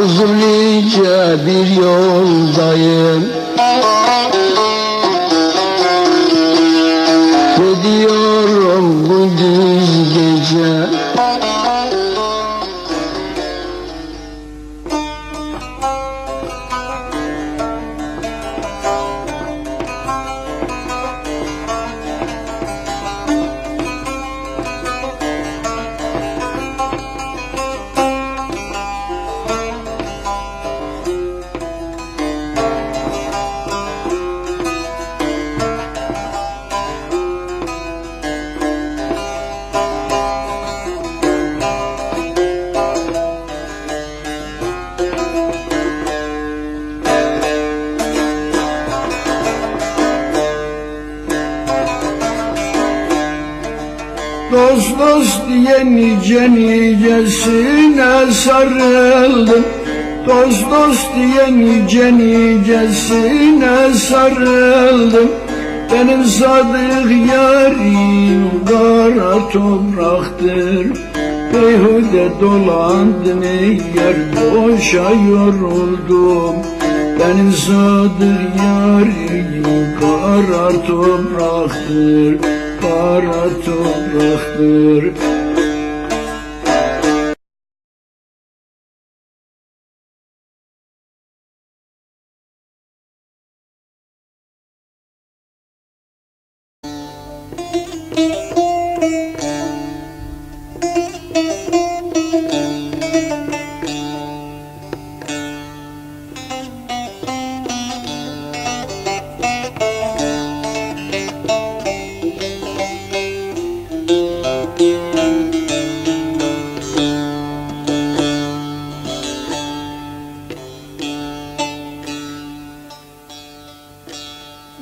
Uzunca bir yoldayım Dost dost diye nice nicesine sarıldım. Dost dost diye nice nicesine sarıldım. Benim sadık yarim kara topraktır. Beyhude dolandım ey yer boşa yoruldum. Benim sadık yarim kara topraktır Kara topraktır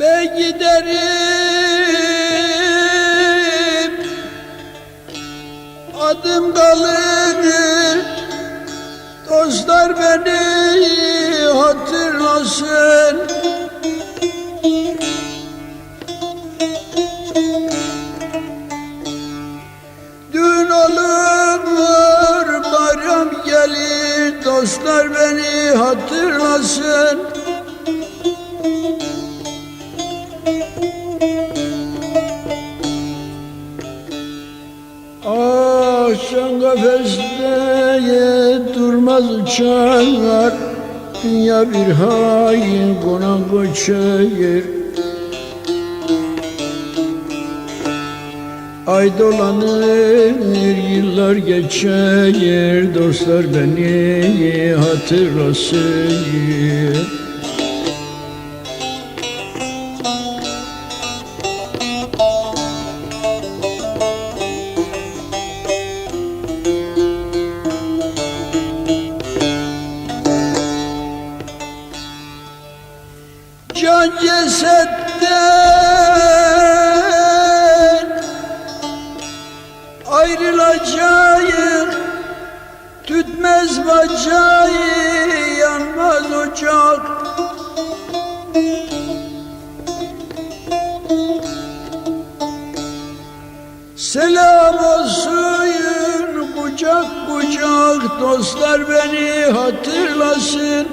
Ben giderim. Adım kalır. Dostlar beni hatırlasın. Düğün olur bayram gelir. Dostlar beni hatırlasın Akşam kafeste durmaz uçaklar Dünya bir hain konak koçayır Ay dolanır yıllar geçer. Dostlar beni hatırlasın Can cesetten ayrılacağım. Tütmez bacağı yanmaz ocak Selam olsun kucak kucak Dostlar beni hatırlasın.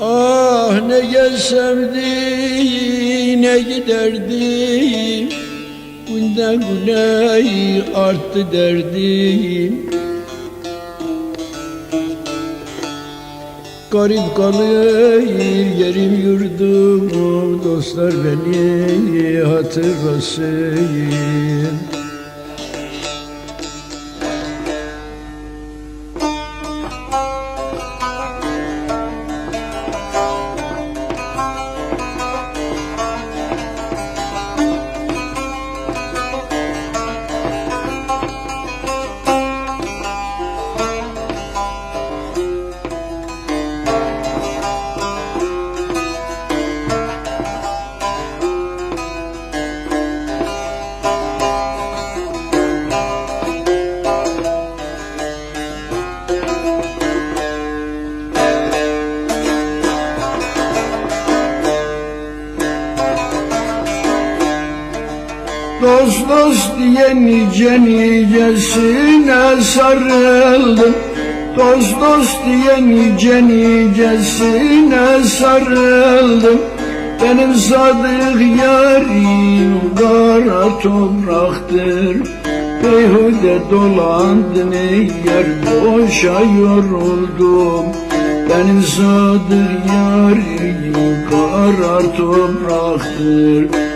Ah ne gelsem ne giderdim. Günden güne arttı derdim Garip kalır yerim yurdum Dostlar beni hatırlasın Dost dost diye nice nicesine sarıldım. Dost dost diye nice nicesine sarıldım. Benim sadık yarim kara topraktır. Beyhude dolandım yer boşa yoruldum. Benim sadık yarim kara topraktır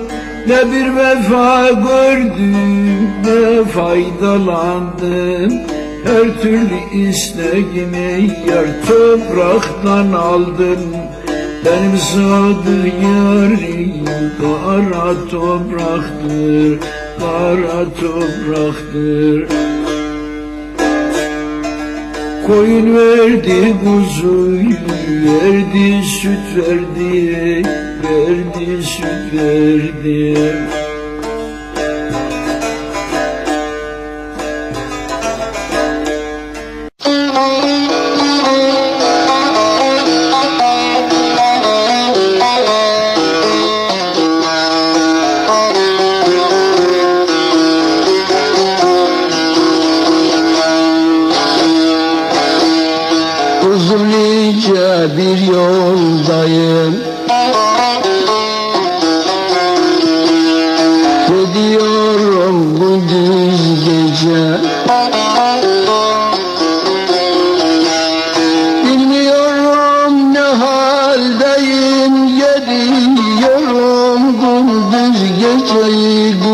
Ne bir vefa gördüm ne faydalandım? Her türlü isteğimi yar topraktan aldım. Benim sadık yarim kara topraktır Kara topraktır Koyun verdi kuzuyu verdi süt verdi verdi süt verdi Hari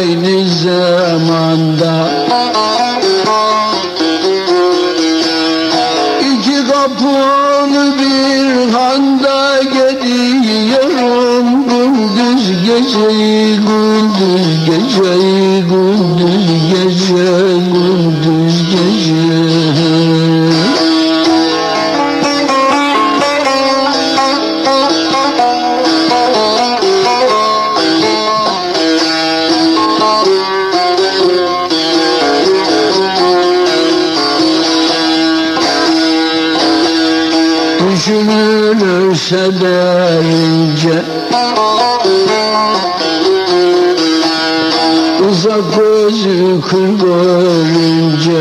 aynı zamanda Düşünülürse derince Uzak gözü kır görünce